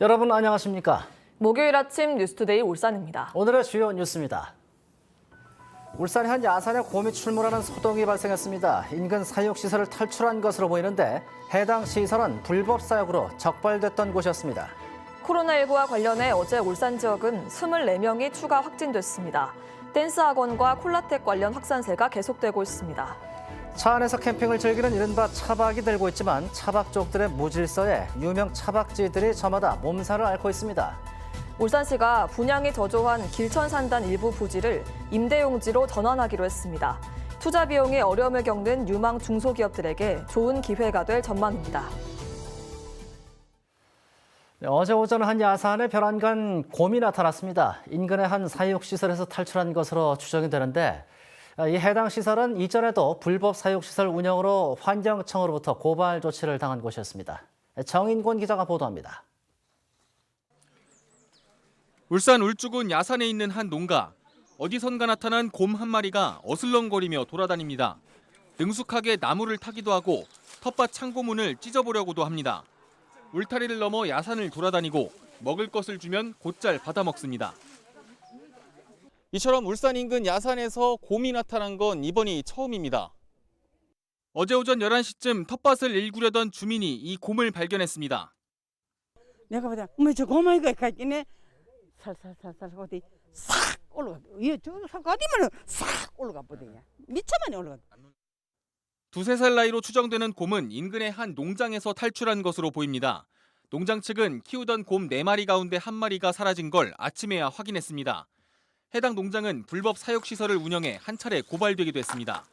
여러분 안녕하십니까? 목요일 아침 뉴스투데이 울산입니다. 오늘의 주요 뉴스입니다. 울산의 한 야산에 곰이 출몰하는 소동이 발생했습니다. 인근 사육시설을 탈출한 것으로 보이는데 해당 시설은 불법 사육으로 적발됐던 곳이었습니다. 코로나19와 관련해 어제 울산 지역은 24명이 추가 확진됐습니다. 댄스 학원과 콜라텍 관련 확산세가 계속되고 있습니다. 차 안에서 캠핑을 즐기는 이른바 차박이 늘고 있지만 차박족들의 무질서에 유명 차박지들이 저마다 몸살을 앓고 있습니다. 울산시가 분양이 저조한 길천산단 일부 부지를 임대용지로 전환하기로 했습니다. 투자 비용에 어려움을 겪는 유망 중소기업들에게 좋은 기회가 될 전망입니다. 네, 어제 오전 한 야산에 벼란간 곰이 나타났습니다. 인근의 한 사육시설에서 탈출한 것으로 추정이 되는데 이 해당 시설은 이전에도 불법 사육시설 운영으로 환경청으로부터 고발 조치를 당한 곳이었습니다. 정인권 기자가 보도합니다. 울산 울주군 야산에 있는 한 농가. 어디선가 나타난 곰 한 마리가 어슬렁거리며 돌아다닙니다. 능숙하게 나무를 타기도 하고 텃밭 창고문을 찢어보려고도 합니다. 울타리를 넘어 야산을 돌아다니고 먹을 것을 주면 곧잘 받아먹습니다. 이처럼 울산 인근 야산에서 곰이 나타난 건 이번이 처음입니다. 어제 오전 11시쯤 텃밭을 일구려던 주민이 이 곰을 발견했습니다. 내가 보다 어머 저 고마이가 갔기네 살살살살 어디 싹 올라가 얘저 어디면 싹 올라가 보더냐 미쳐만이 올라가 두세 살 나이로 추정되는 곰은 인근의 한 농장에서 탈출한 것으로 보입니다. 농장 측은 키우던 곰 4마리 가운데 한 마리가 사라진 걸 아침에야 확인했습니다. 해당 농장은 불법 사육시설을 운영해 한 차례 고발되기도 했습니다.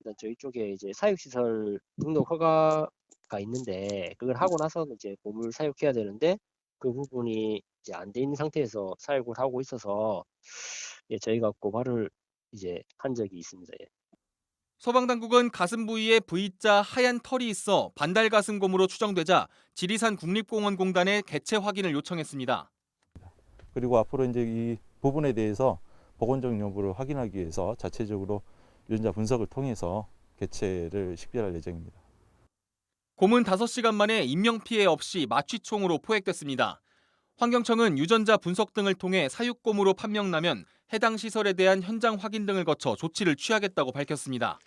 일단 저희 쪽에 이제 사육시설 등록 허가가 있는데 그걸 하고 나서는 이제 곰을 사육해야 되는데 그 부분이 이제 안 돼 있는 상태에서 사육을 하고 있어서 예, 저희가 고발을 이제 한 적이 있습니다. 예. 소방당국은 가슴 부위에 V자 하얀 털이 있어 반달가슴곰으로 추정되자 지리산 국립공원공단에 개체 확인을 요청했습니다. 그리고 앞으로 이제 이 부분에 대해서 보건적 여부를 확인하기 위해서 자체적으로 유전자 분석을 통해서 개체를 식별할 예정입니다. 곰은 5시간 만에 인명피해 없이 마취총으로 포획됐습니다. 환경청은 유전자 분석 등을 통해 사육곰으로 판명나면 해당 시설에 대한 현장 확인 등을 거쳐 조치를 취하겠다고 밝혔습니다.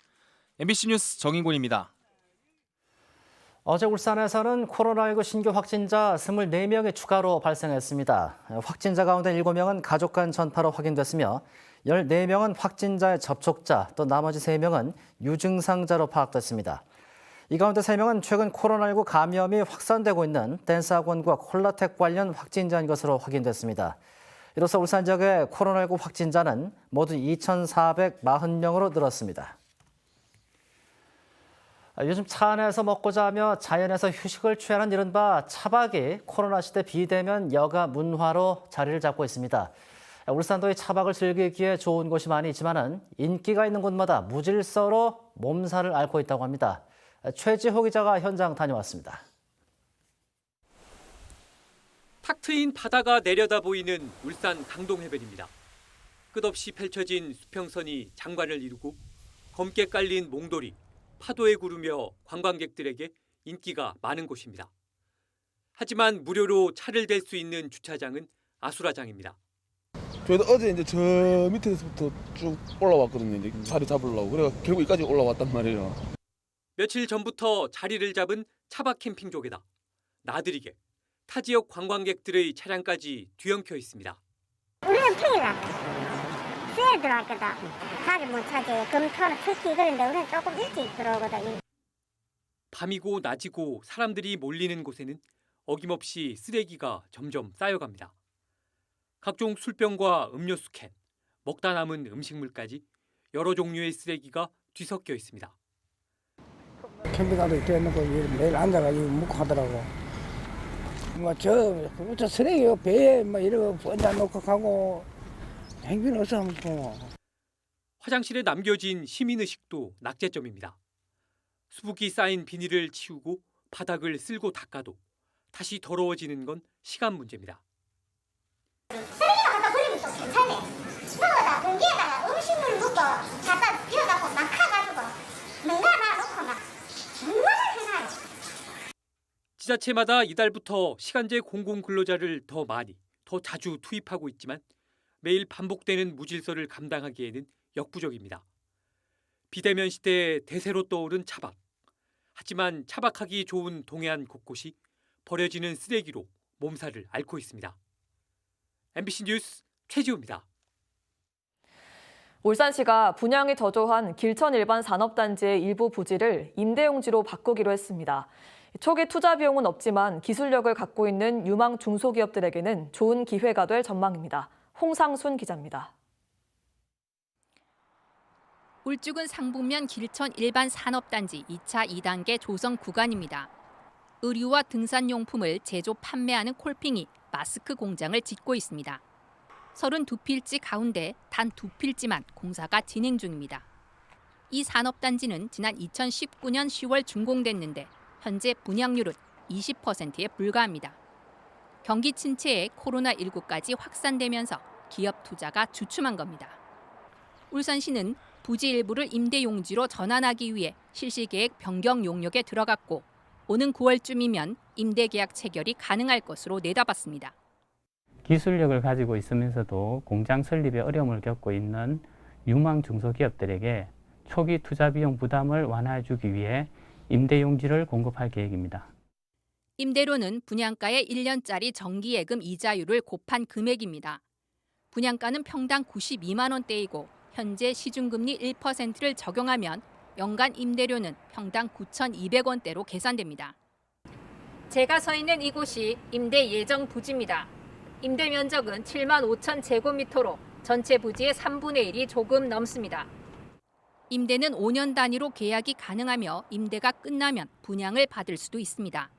MBC 뉴스 정인곤입니다. 어제 울산에서는 코로나19 신규 확진자 24명이 추가로 발생했습니다. 확진자 가운데 7명은 가족 간 전파로 확인됐으며 14명은 확진자의 접촉자, 또 나머지 3명은 유증상자로 파악됐습니다. 이 가운데 3명은 최근 코로나19 감염이 확산되고 있는 댄스학원과 콜라텍 관련 확진자인 것으로 확인됐습니다. 이로써 울산 지역의 코로나19 확진자는 모두 2,440명으로 늘었습니다. 아, 요즘 차 안에서 먹고자 하며 자연에서 휴식을 취하는 이른바 차박이 코로나 시대 비대면 여가 문화로 자리를 잡고 있습니다. 아, 울산도의 차박을 즐기기에 좋은 곳이 많이 있지만은 인기가 있는 곳마다 무질서로 몸살을 앓고 있다고 합니다. 아, 최지호 기자가 현장 다녀왔습니다. 탁 트인 바다가 내려다 보이는 울산 당동해변입니다. 끝없이 펼쳐진 수평선이 장관을 이루고 검게 깔린 몽돌이 파도에 구르며 관광객들에게 인기가 많은 곳입니다. 하지만 무료로 차를 댈 수 있는 주차장은 아수라장입니다. 저희도 어제 이제 저 밑에서부터 쭉 올라왔거든요. 이제 자리 잡으려고. 그래가 결국 여기까지 올라왔단 말이에요. 며칠 전부터 자리를 잡은 차박 캠핑족에다 나들이객, 타 지역 관광객들의 차량까지 뒤엉켜 있습니다. 우리는 평일 났거 든. 수요일 들어왔거든. 가지 못 차지. 금토는 특히 그런데 우리는 조금 일찍 들어오거든. 밤이고 낮이고 사람들이 몰리는 곳에는 어김없이 쓰레기가 점점 쌓여갑니다. 각종 술병과 음료수 캔, 먹다 남은 음식물까지 여러 종류의 쓰레기가 뒤섞여 있습니다. 캠핑카도 이렇게 해놓고 매일 앉아가지고 묵고 하더라고. 뭐저 저 쓰레기 배에 뭐 이런 거 얹어 놓고 가고 어서. 화장실에 남겨진 시민의식도 낙제점입니다. 수북이 쌓인 비닐을 치우고 바닥을 쓸고 닦아도 다시 더러워지는 건 시간 문제입니다. 쓰레기가 갖다 버리면 또 괜찮네. 저거다 변기에다가 음식물 묻고 갖다 비워놓고 막 커가지고 뭔가 놔놓고 막 얼마나 해놔요. 지자체마다 이달부터 시간제 공공 근로자를 더 많이, 더 자주 투입하고 있지만 매일 반복되는 무질서를 감당하기에는 역부족입니다. 비대면 시대에 대세로 떠오른 차박. 하지만 차박하기 좋은 동해안 곳곳이 버려지는 쓰레기로 몸살을 앓고 있습니다. MBC 뉴스 최지우입니다. 울산시가 분양이 저조한 길천 일반 산업단지의 일부 부지를 임대용지로 바꾸기로 했습니다. 초기 투자 비용은 없지만 기술력을 갖고 있는 유망 중소기업들에게는 좋은 기회가 될 전망입니다. 홍상순 기자입니다. 울주군 상북면 길천 일반 산업단지 2차 2단계 조성 구간입니다. 의류와 등산용품을 제조 판매하는 콜핑이 마스크 공장을 짓고 있습니다. 32필지 가운데 단 두 필지만 공사가 진행 중입니다. 이 산업단지는 지난 2019년 10월 준공됐는데 현재 분양률은 20%에 불과합니다. 경기 침체에 코로나19까지 확산되면서 기업 투자가 주춤한 겁니다. 울산시는 부지 일부를 임대 용지로 전환하기 위해 실시 계획 변경 용역에 들어갔고 오는 9월쯤이면 임대 계약 체결이 가능할 것으로 내다봤습니다. 기술력을 가지고 있으면서도 공장 설립에 어려움을 겪고 있는 유망 중소기업들에게 초기 투자 비용 부담을 완화해 주기 위해 임대 용지를 공급할 계획입니다. 임대료는 분양가의 1년짜리 정기예금 이자율을 곱한 금액입니다. 분양가는 평당 92만 원대이고 현재 시중금리 1%를 적용하면 연간 임대료는 평당 9,200원대로 계산됩니다. 제가 서 있는 이곳이 임대 예정 부지입니다. 임대 면적은 7만 5천 제곱미터로 전체 부지의 3분의 1이 조금 넘습니다. 임대는 5년 단위로 계약이 가능하며 임대가 끝나면 분양을 받을 수도 있습니다.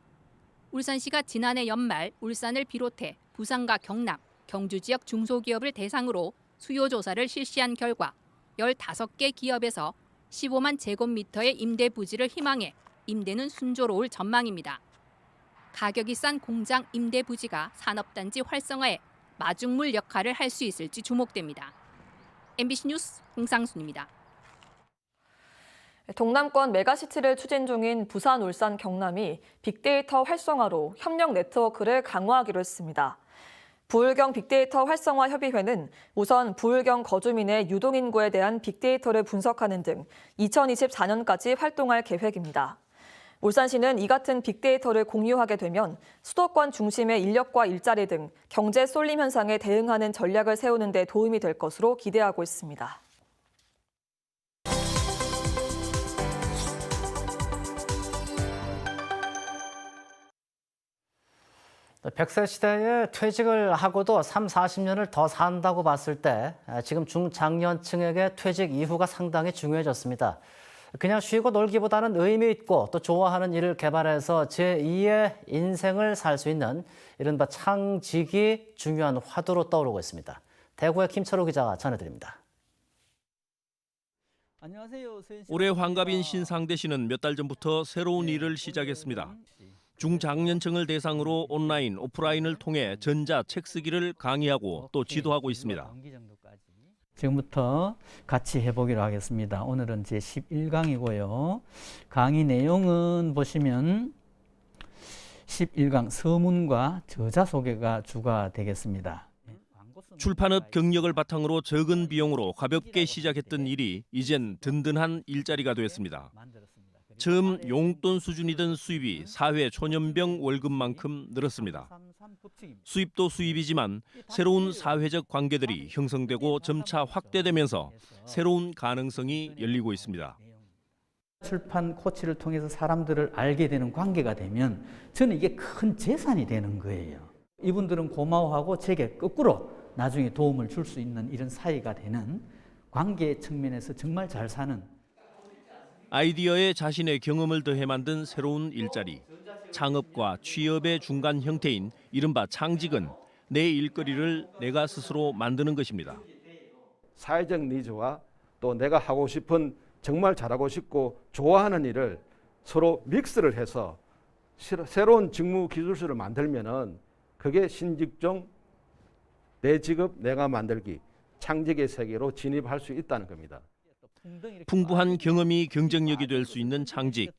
울산시가 지난해 연말 울산을 비롯해 부산과 경남, 경주 지역 중소기업을 대상으로 수요 조사를 실시한 결과 15개 기업에서 15만 제곱미터의 임대 부지를 희망해 임대는 순조로울 전망입니다. 가격이 싼 공장 임대 부지가 산업단지 활성화에 마중물 역할을 할 수 있을지 주목됩니다. MBC 뉴스 홍상순입니다. 동남권 메가시티를 추진 중인 부산, 울산, 경남이 빅데이터 활성화로 협력 네트워크를 강화하기로 했습니다. 부울경 빅데이터 활성화 협의회는 우선 부울경 거주민의 유동인구에 대한 빅데이터를 분석하는 등 2024년까지 활동할 계획입니다. 울산시는 이 같은 빅데이터를 공유하게 되면 수도권 중심의 인력과 일자리 등 경제 쏠림 현상에 대응하는 전략을 세우는 데 도움이 될 것으로 기대하고 있습니다. 네, 100세 시대에 퇴직을 하고도 3, 40년을 더 산다고 봤을 때 지금 중장년층에게 퇴직 이후가 상당히 중요해졌습니다. 그냥 쉬고 놀기보다는 의미 있고 또 좋아하는 일을 개발해서 제2의 인생을 살 수 있는 이른바 창직이 중요한 화두로 떠오르고 있습니다. 대구의 김철우 기자가 전해드립니다. 안녕하세요. 올해 환갑인 신상대 씨는 몇 달 전부터 새로운 일을 시작했습니다. 중장년층을 대상으로 온라인, 오프라인을 통해 전자 책 쓰기를 강의하고 또 지도하고 있습니다. 지금부터 같이 해보기로 하겠습니다. 오늘은 제 11강이고요. 강의 내용은 보시면 11강 서문과 저자 소개가 주가 되겠습니다. 출판업 경력을 바탕으로 적은 비용으로 가볍게 시작했던 일이 이젠 든든한 일자리가 됐습니다. 처음 용돈 수준이던 수입이 사회 초년병 월급만큼 늘었습니다. 수입도 수입이지만 새로운 사회적 관계들이 형성되고 점차 확대되면서 새로운 가능성이 열리고 있습니다. 출판 코치를 통해서 사람들을 알게 되는 관계가 되면 저는 이게 큰 재산이 되는 거예요. 이분들은 고마워하고 제게 거꾸로 나중에 도움을 줄 수 있는 이런 사이가 되는 관계 측면에서 정말 잘 사는 아이디어에 자신의 경험을 더해 만든 새로운 일자리. 창업과 취업의 중간 형태인 이른바 창직은 내 일거리를 내가 스스로 만드는 것입니다. 사회적 니즈와 또 내가 하고 싶은 정말 잘하고 싶고 좋아하는 일을 서로 믹스를 해서 새로운 직무 기술서를 만들면은 그게 신직종 내 직업 내가 만들기 창직의 세계로 진입할 수 있다는 겁니다. 풍부한 경험이 경쟁력이 될 수 있는 장직.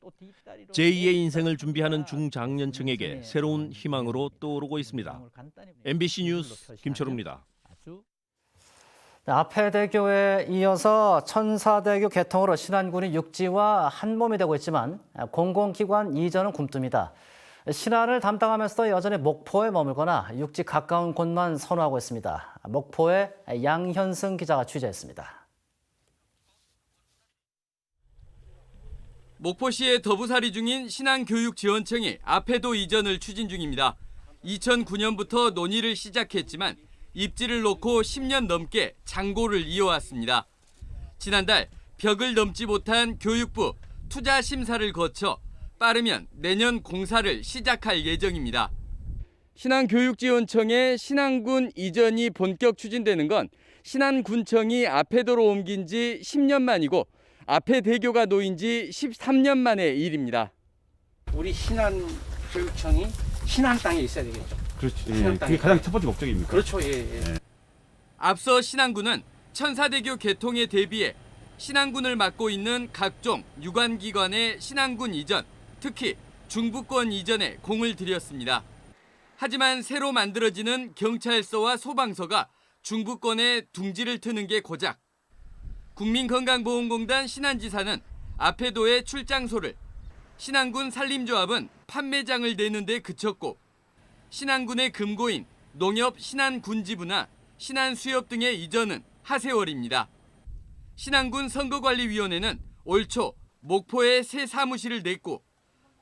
제2의 인생을 준비하는 중장년층에게 새로운 희망으로 떠오르고 있습니다. MBC 뉴스 김철우입니다. 네, 앞해대교에 이어서 천사대교 개통으로 신안군이 육지와 한 몸이 되고 있지만 공공기관 이전은 굼뜹니다. 신안을 담당하면서도 여전히 목포에 머물거나 육지 가까운 곳만 선호하고 있습니다. 목포에 양현승 기자가 취재했습니다. 목포시의 더부살이 중인 신안교육지원청이 앞에도 이전을 추진 중입니다. 2009년부터 논의를 시작했지만 입지를 놓고 10년 넘게 장고를 이어왔습니다. 지난달 벽을 넘지 못한 교육부 투자 심사를 거쳐 빠르면 내년 공사를 시작할 예정입니다. 신안교육지원청의 신안군 이전이 본격 추진되는 건 신안군청이 앞에도로 옮긴 지 10년 만이고 앞에 대교가 놓인 지 13년 만의 일입니다. 우리 신안 교육청이 신안 땅에 있어야 되겠죠. 그렇죠. 예. 그게 가장 첫 번째 목적입니까? 그렇죠. 예, 예. 앞서 신안군은 천사대교 개통에 대비해 신안군을 맡고 있는 각종 유관기관의 신안군 이전, 특히 중부권 이전에 공을 들였습니다. 하지만 새로 만들어지는 경찰서와 소방서가 중부권에 둥지를 트는 게 고작. 국민건강보험공단 신안지사는 앞에도의 출장소를, 신안군 산림조합은 판매장을 내는데 그쳤고 신안군의 금고인 농협 신안군지부나 신안수협 등의 이전은 하세월입니다. 신안군 선거관리위원회는 올 초 목포에 새 사무실을 냈고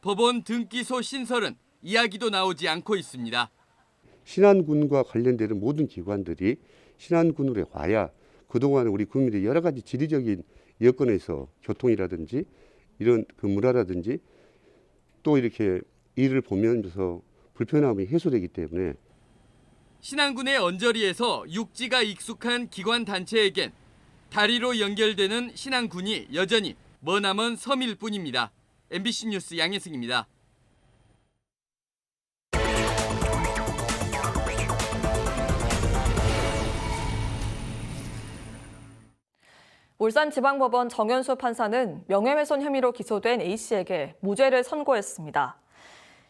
법원 등기소 신설은 이야기도 나오지 않고 있습니다. 신안군과 관련되는 모든 기관들이 신안군으로 와야 그동안 우리 국민들이 여러 가지 지리적인 여건에서 교통이라든지 이런 그 문화라든지 또 이렇게 일을 보면서 불편함이 해소되기 때문에 신안군의 언저리에서 육지가 익숙한 기관 단체에겐 다리로 연결되는 신안군이 여전히 머나먼 섬일 뿐입니다. MBC 뉴스 양혜승입니다. 울산지방법원 정현수 판사는 명예훼손 혐의로 기소된 A씨에게 무죄를 선고했습니다.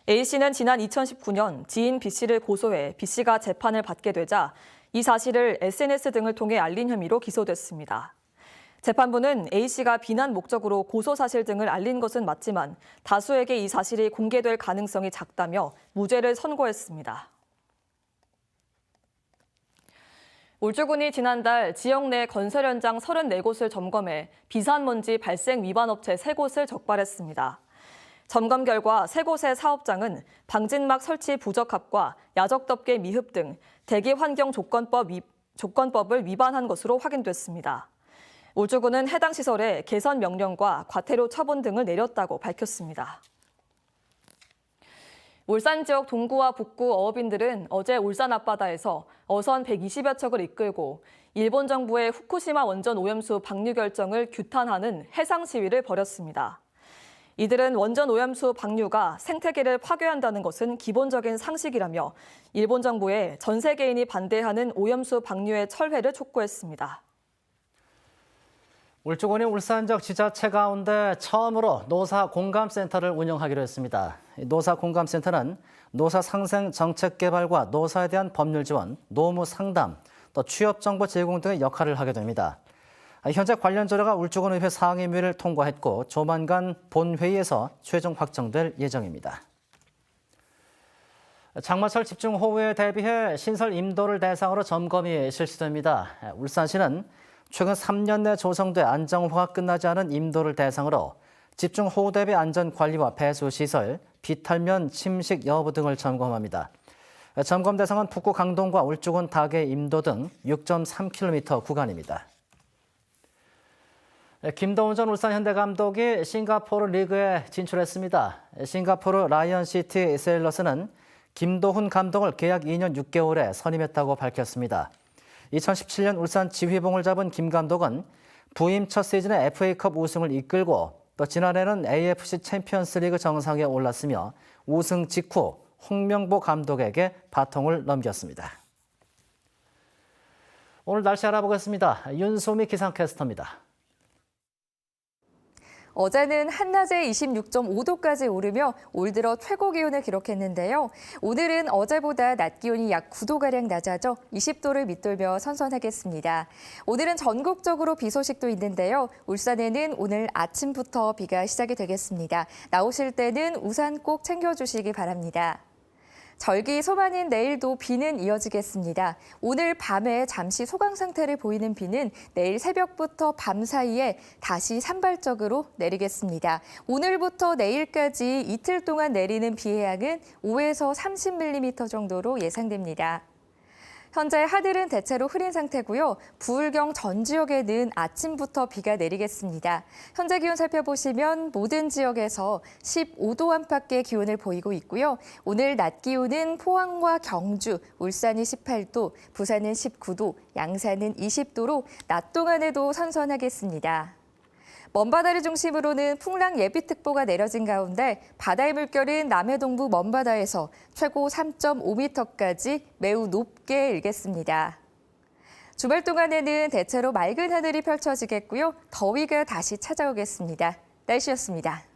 A씨는 지난 2019년 지인 B씨를 고소해 B씨가 재판을 받게 되자 이 사실을 SNS 등을 통해 알린 혐의로 기소됐습니다. 재판부는 A씨가 비난 목적으로 고소 사실 등을 알린 것은 맞지만 다수에게 이 사실이 공개될 가능성이 작다며 무죄를 선고했습니다. 울주군이 지난달 지역 내 건설 현장 34곳을 점검해 비산먼지 발생 위반 업체 3곳을 적발했습니다. 점검 결과 3곳의 사업장은 방진막 설치 부적합과 야적 덮개 미흡 등 대기 환경 조건법 위, 조건법을 위반한 것으로 확인됐습니다. 울주군은 해당 시설에 개선 명령과 과태료 처분 등을 내렸다고 밝혔습니다. 울산 지역 동구와 북구 어업인들은 어제 울산 앞바다에서 어선 120여 척을 이끌고 일본 정부의 후쿠시마 원전 오염수 방류 결정을 규탄하는 해상 시위를 벌였습니다. 이들은 원전 오염수 방류가 생태계를 파괴한다는 것은 기본적인 상식이라며 일본 정부에 전 세계인이 반대하는 오염수 방류의 철회를 촉구했습니다. 울주군이 울산 지역 지자체 가운데 처음으로 노사 공감센터를 운영하기로 했습니다. 노사 공감센터는 노사 상생 정책 개발과 노사에 대한 법률 지원, 노무 상담, 또 취업 정보 제공 등의 역할을 하게 됩니다. 현재 관련 조례가 울주군 의회 상임위를 통과했고 조만간 본회의에서 최종 확정될 예정입니다. 장마철 집중호우에 대비해 신설 임도를 대상으로 점검이 실시됩니다. 울산시는 최근 3년 내 조성돼 안정화가 끝나지 않은 임도를 대상으로 집중 호우 대비 안전 관리와 배수 시설, 비탈면 침식 여부 등을 점검합니다. 점검 대상은 북구 강동과 울주군 닭의 임도 등 6.3km 구간입니다. 김도훈 전 울산 현대 감독이 싱가포르 리그에 진출했습니다. 싱가포르 라이언시티 세일러스는 김도훈 감독을 계약 2년 6개월에 선임했다고 밝혔습니다. 2017년 울산 지휘봉을 잡은 김 감독은 부임 첫 시즌에 FA컵 우승을 이끌고 또 지난해는 AFC 챔피언스리그 정상에 올랐으며 우승 직후 홍명보 감독에게 바통을 넘겼습니다. 오늘 날씨 알아보겠습니다. 윤소미 기상캐스터입니다. 어제는 한낮에 26.5도까지 오르며 올 들어 최고 기온을 기록했는데요. 오늘은 어제보다 낮 기온이 약 9도가량 낮아져 20도를 밑돌며 선선하겠습니다. 오늘은 전국적으로 비 소식도 있는데요. 울산에는 오늘 아침부터 비가 시작이 되겠습니다. 나오실 때는 우산 꼭 챙겨주시기 바랍니다. 절기 소만인 내일도 비는 이어지겠습니다. 오늘 밤에 잠시 소강 상태를 보이는 비는 내일 새벽부터 밤 사이에 다시 산발적으로 내리겠습니다. 오늘부터 내일까지 이틀 동안 내리는 비의 양은 5에서 30mm 정도로 예상됩니다. 현재 하늘은 대체로 흐린 상태고요. 부울경 전 지역에는 아침부터 비가 내리겠습니다. 현재 기온 살펴보시면 모든 지역에서 15도 안팎의 기온을 보이고 있고요. 오늘 낮 기온은 포항과 경주, 울산이 18도, 부산은 19도, 양산은 20도로 낮 동안에도 선선하겠습니다. 먼바다를 중심으로는 풍랑 예비특보가 내려진 가운데 바다의 물결은 남해동부 먼바다에서 최고 3.5m까지 매우 높게 일겠습니다. 주말 동안에는 대체로 맑은 하늘이 펼쳐지겠고요. 더위가 다시 찾아오겠습니다. 날씨였습니다.